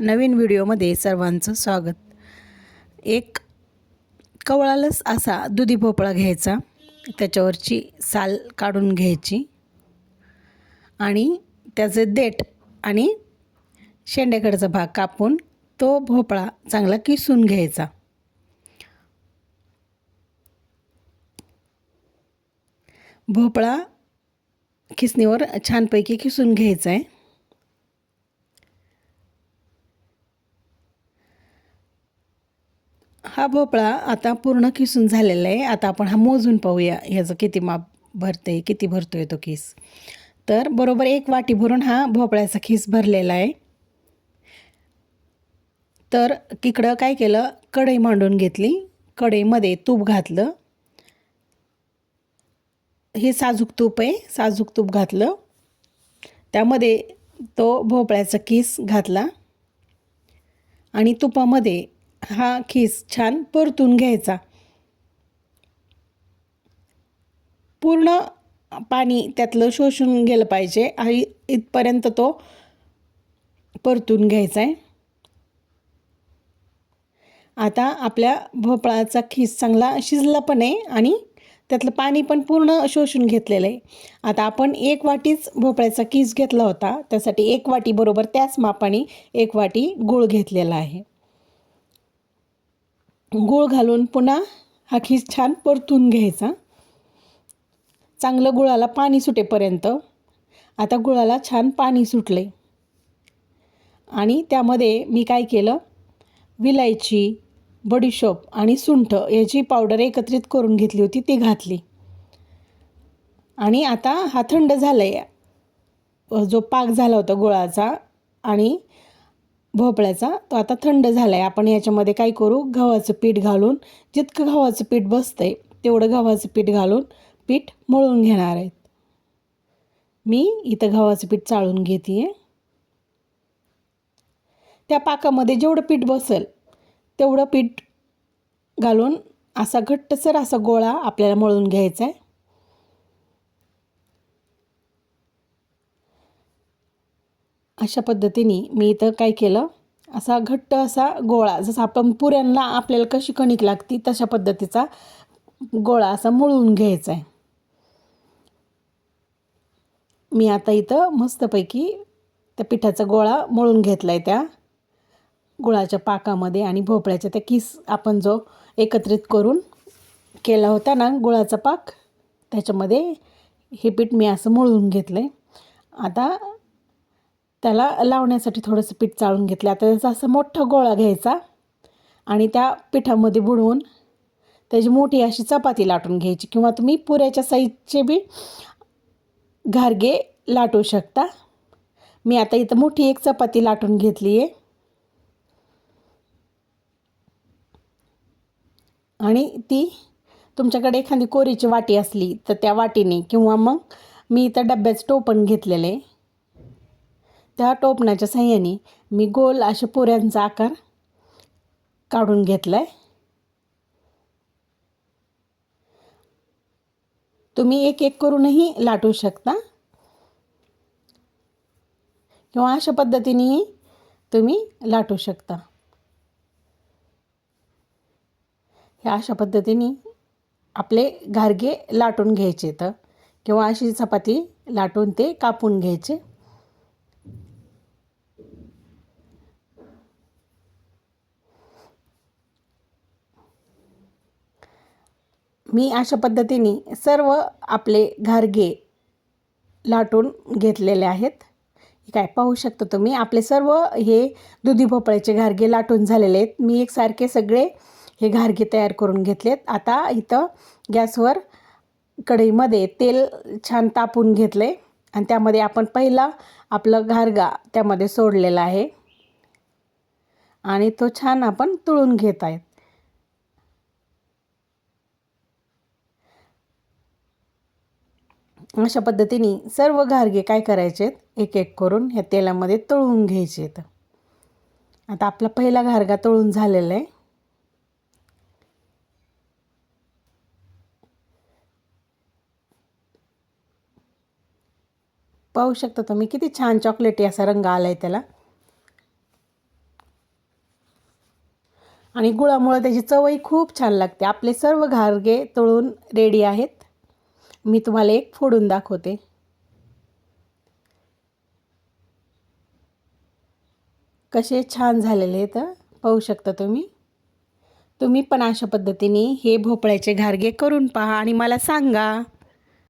नवीन व्हिडिओमध्ये सर्वांचं स्वागत. एक कवळालच असा दुधी भोपळा घ्यायचा त्याच्यावरची साल काढून घ्यायची आणि त्याचे देठ आणि शेंड्याकडचा भाग कापून तो भोपळा चांगला किसून घ्यायचा. भोपळा खिसणीवर छानपैकी किसून घ्यायचा आहे. हा भोपळा आता पूर्ण किसून झालेला आहे. आता आपण हा मोजून पाहूया ह्याचं किती माप भरते किती भरतो आहे तो खिस तर बरोबर एक वाटी भरून हा भोपळ्याचा खिस भरलेला आहे. तर तिकडं काय केलं कढई मांडून घेतली कढईमध्ये तूप घातलं. हे साजूक तूप आहे साजूक तूप घातलं. त्यामध्ये तो भोपळ्याचा किस घातला. आणि तुपामध्ये हा खिस छान परतून घ्यायचा. पूर्ण पाणी त्यातलं शोषून गेलं पाहिजे. आणि इथपर्यंत तो परतून घ्यायचा आहे आता आपल्या भोपळाचा खीस चांगला शिजला पण आहे आणि त्यातलं पाणी पण पूर्ण शोषून घेतलेलं आहे आता आपण एक वाटीच भोपळ्याचा खीस घेतला होता. त्यासाठी एक वाटी बरोबर त्याच मापाने एक वाटी गूळ घेतलेला आहे. गूळ घालून पुन्हा हा खीस छान परतून घ्यायचा. चांगलं गुळाला पाणी सुटेपर्यंत. आता गुळाला छान पाणी सुटले आणि त्यामध्ये मी काय केलं? विलायची बडीशोप आणि सुंठ याची पावडर एकत्रित करून घेतली होती ती घातली. आणि आता हा थंड झाला आहे जो पाक झाला होता गुळाचा आणि भोपळ्याचा. तो आता थंड झाला आहे आपण याच्यामध्ये काय करू? गव्हाचं पीठ घालून जितकं गव्हाचं पीठ बसतं आहे तेवढं गव्हाचं पीठ घालून पीठ मळून घेणार आहेत. मी इथं गव्हाचं पीठ चाळून घेते आहे त्या पाकामध्ये जेवढं पीठ बसेल तेवढं पीठ घालून असा घट्टसर असा गोळा आपल्याला मळून घ्यायचा आहे अशा पद्धतीने मी इथं काय केलं? असा घट्ट असा गोळा जसा आपण पुऱ्यांना आपल्याला कशी कणिक लागती तशा पद्धतीचा गोळा असा मळून घ्यायचा आहे. मी आता इथं मस्तपैकी त्या पिठाचा गोळा मळून घेतला आहे त्या गुळाच्या पाकामध्ये आणि भोपळ्याच्या त्या किस आपण जो एकत्रित करून केला होता ना गुळाचा पाक त्याच्यामध्ये हे पीठ मी असं मळून घेतलं आहे आता त्याला लावण्यासाठी थोडंसं पीठ चाळून घेतलं. आता त्याचा असं मोठा गोळा घ्यायचा आणि त्या पिठामध्ये बुडवून त्याची मोठी अशी चपाती लाटून घ्यायची किंवा तुम्ही पुऱ्याच्या साईजचे बी घारगे लाटू शकता. मी आता इथं मोठी एक चपाती लाटून घेतली आहे. आणि ती तुमच्याकडे एखादी कोरीची वाटी असली तर त्या वाटीने किंवा मग मी इथं डब्याचं टोपण घेतलेलं आहे. त्या टोपणाच्या साह्याने मी गोल अशा पुऱ्यांचा आकार काढून घेतला आहे तुम्ही एक एक करूनही लाटू शकता. किंवा अशा पद्धतीनेही तुम्ही लाटू शकता. ह्या अशा पद्धतीने आपले घारगे लाटून घ्यायचे तर किंवा अशी चपाती लाटून ते कापून घ्यायचे. मी अशा पद्धतीने सर्व आपले घारगे लाटून घेतलेले आहेत. काय पाहू शकता तुम्ही आपले सर्व हे दुधी भोपळ्याचे घारगे लाटून झालेले आहेत. मी एकसारखे सगळे हे घारगे तयार करून घेतलेत. आता इथं गॅसवर कढईमध्ये तेल छान तापून घेतले आणि त्यामध्ये आपण पहिला आपलं घारगा त्यामध्ये सोडलेला आहे. आणि तो छान आपण तळून घेत आहेत. अशा पद्धतीने सर्व घारगे काय करायचे एक एक करून ह्या तेलामध्ये तळून घ्यायचे आता आपला पहिला घारगा तळून झालेला आहे. पाहू शकता तुम्ही किती छान चॉकलेटी असा रंग आला आहे त्याला. आणि गुळामुळं त्याची चवही खूप छान लागते. आपले सर्व घारगे तळून रेडी आहेत. मी तुम्हाला एक फोडून दाखवते. कसे छान झालेले आहेत पाहू शकता तुम्ही? तुम्ही पण अशा पद्धतीने हे भोपळ्याचे घारगे करून पहा आणि मला सांगा.